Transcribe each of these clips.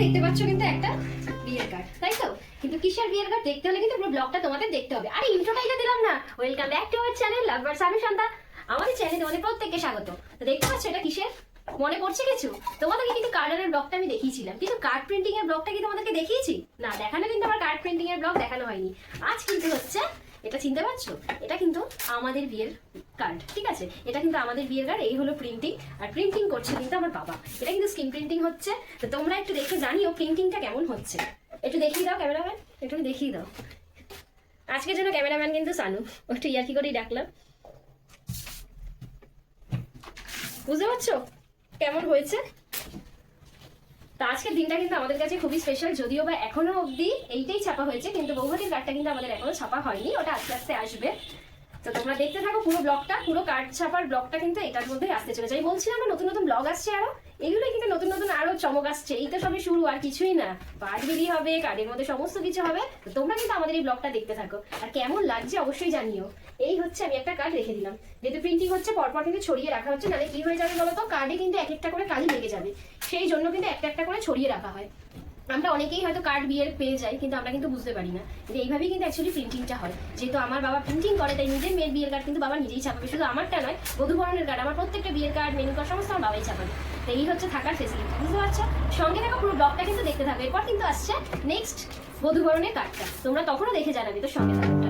দেখতে পাচ্ছ কিন্তু একটা বিয়ের কার্ড তাই কিন্তু কিসের বিয়ের কার্ড দেখতে হলে কিন্তু পুরো ব্লগটা তোমাদের দেখতে হবে। আরে ইন্ট্রোটাই তো দিলাম না। ওয়েলকাম ব্যাক চ্যানেল লাভার্স আমি শান্তা আমাদের চ্যানেলে তোমাদের প্রত্যেককে স্বাগত। দেখতে পাচ্ছ এটা কিসের? মনে পড়ছে কিছু? তোমাদেরকে কিন্তু কার্ডারের ব্লগটা আমি দেখিয়েছিলাম। কিন্তু কার্ড প্রিন্টিং এর ব্লগটা কি তোমাদেরকে দেখিয়েছি? না, দেখানো কিন্তু আমার কার্ড প্রিন্টিং এর ব্লগ দেখানো হয়নি। আজ কিন্তু হচ্ছে, এটা চিনতে পারছ? এটা কিন্তু আমাদের বিয়ের কার্ড ঠিক আছে? এটা কিন্তু আমাদের বিয়ের কার্ড এই হলো প্রিন্টিং আর প্রিন্টিং করছে কিন্তু আমার বাবা। এটা কিন্তু স্ক্রিন প্রিন্টিং হচ্ছে। তো তোমরা একটু দেখে জানিও প্রিন্টিংটা কেমন হচ্ছে। একটু দেখিয়ে দাও ক্যামেরাম্যান একটু দেখিয়ে দাও। আজকের জন্য ক্যামেরাম্যান কিন্তু সানু। একটু ইয়ার্কি করেই ডাকলাম। বুঝতে পারছ? কেমন হয়েছে? তা আজকের দিনটা কিন্তু আমাদের কাছে খুবই স্পেশাল যদিও বা এখনও অবধি এইটাই ছাপা হয়েছে, কিন্তু বৌভাতির কার্ডটা কিন্তু আমাদের এখনও ছাপা হয়নি, ওটা আস্তে আস্তে আসবে। তো তোমরা দেখতে থাকো পুরো ব্লগটা, পুরো কার্ড ছাপার ব্লগটা কিন্তু এটার মধ্যেই আসতে চলেছে। আমি বলছিলাম না নতুন নতুন ব্লগ আসছে আরও এগুলো কিন্তু নতুন নতুন আরও চমক আসছে। এই তো সবে শুরু, আর কিছুই না। পার্ট বেরিয়ে হবে কার্ডের মধ্যে সমস্ত কিছু হবে। তো তোমরা কিন্তু আমাদের এই ব্লগটা দেখতে থাকো। আর কেমন লাগছে অবশ্যই জানিও। এই হচ্ছে আমি একটা কার্ড রেখে দিলাম। যেহেতু প্রিন্টিং হচ্ছে, পরপর কিন্তু ছড়িয়ে রাখা হচ্ছে। নাহলে কি হয়ে যাবে বলতো কার্ডে কিন্তু এক একটা করে কালি লেগে যাবে। সেই জন্য কিন্তু একটা একটা করে ছড়িয়ে রাখা হয়। আমরা অনেকেই হয়তো কার্ড বিয়ের পেয়ে যাই, কিন্তু আমরা কিন্তু বুঝতে পারি না। যে এইভাবেই কিন্তু অ্যাকচুয়ালি প্রিন্টিংটা হয়। যেহেতু আমার বাবা প্রিন্টিং করে, তাই নিজের মেয়ের বিয়ের কার্ড কিন্তু বাবা নিজেই ছাপাবে। শুধু আমারটা নয় বধুবরণের কার্ড আমার প্রত্যেকটা বিয়ের কার্ড মেনু কার্ড সমস্ত আমার বাবাই ছাপাবে। তো এই হচ্ছে থাকার ফেসিলিটি বুঝতে পারছ? সঙ্গে থাকা পুরো ব্লগটা কিন্তু দেখতে থাকবে এরপর কিন্তু আসছে নেক্সট বধুবরণের কার্ডটা তোমরা তখনও দেখে জানাবে, তো সঙ্গে থাকো।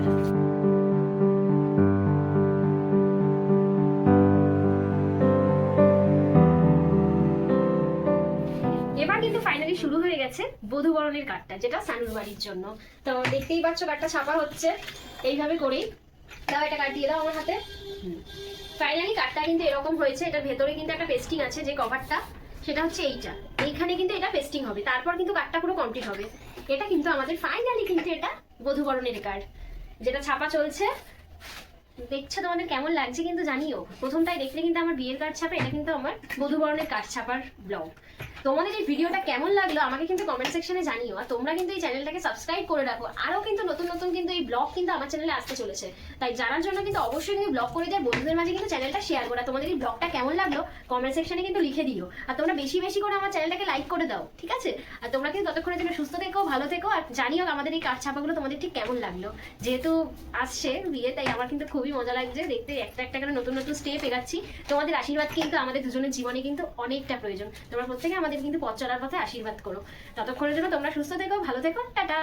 শুরু হয়ে গেছে বধুবরণের কার্ডটা যেটা সানুর বাড়ির জন্য। তো দেখতেই পাচ্ছ কার্ডটা ছাপা হচ্ছে। এইভাবে করেই দাও এটা দিয়ে দাও আমার হাতে। ফাইনালি কার্ডটা কিন্তু এরকম হয়েছে, এটার ভেতরে কিন্তু একটা পেস্টিং আছে যে কভারটা সেটা হচ্ছে এইটা। এইখানে কিন্তু এটা পেস্টিং হবে, তারপর কিন্তু কার্ডটা পুরো কমপ্লিট হবে। এটা কিন্তু আমাদের ফাইনালি কিন্তু এটা বধুবরণের কার্ড যেটা ছাপা চলছে। দেখছ তোমাদের কেমন লাগছে কিন্তু জানিও। প্রথমটাই দেখলে কিন্তু আমার বিয়ের কার্ড ছাপা, এটা কিন্তু আমার বধুবরণের কার্ড ছাপার ব্লগ তোমাদের এই ভিডিওটা কেমন লাগল আমাকে কিন্তু কমেন্ট সেকশনে জানিও, আর তোমরা কিন্তু এই চ্যানেলটাকে সাবস্ক্রাইব করে রাখো। আরও কিন্তু নতুন নতুন কিন্তু এই ব্লগ কিন্তু আমার চ্যানেলে আসতে চলেছে। তাই জানার জন্য কিন্তু অবশ্যই কিন্তু ব্লগ করে দেয় বন্ধুদের মাঝে কিন্তু চ্যানেলটা শেয়ার করা তোমাদের এই ব্লগটা কেমন লাগল কমেন্ট সেকশনে কিন্তু লিখে দিও। আর তোমরা বেশি বেশি করে আমার চ্যানেলটাকে লাইক করে দাও, ঠিক আছে? আর তোমরা কিন্তু ততক্ষণের জন্য সুস্থ থেকো, ভালো থেকো, আর জানিও আমাদের এই কাঠ ছাপাগুলো তোমাদের ঠিক কেমন লাগল। যেহেতু আসছে বিয়ে, তাই আমার কিন্তু খুবই মজা লাগছে। দেখতে একটা একটা করে নতুন নতুন স্টেপ এগাচ্ছি। তোমাদের আশীর্বাদ কিন্তু আমাদের দুজনের জীবনে কিন্তু অনেকটা প্রয়োজন। তোমরা প্রত্যেকে আমাদের কিন্তু পথ চলার পথে আশীর্বাদ করো। ততক্ষণের জন্য তোমরা সুস্থ থেকো, ভালো থেকো, টাটা!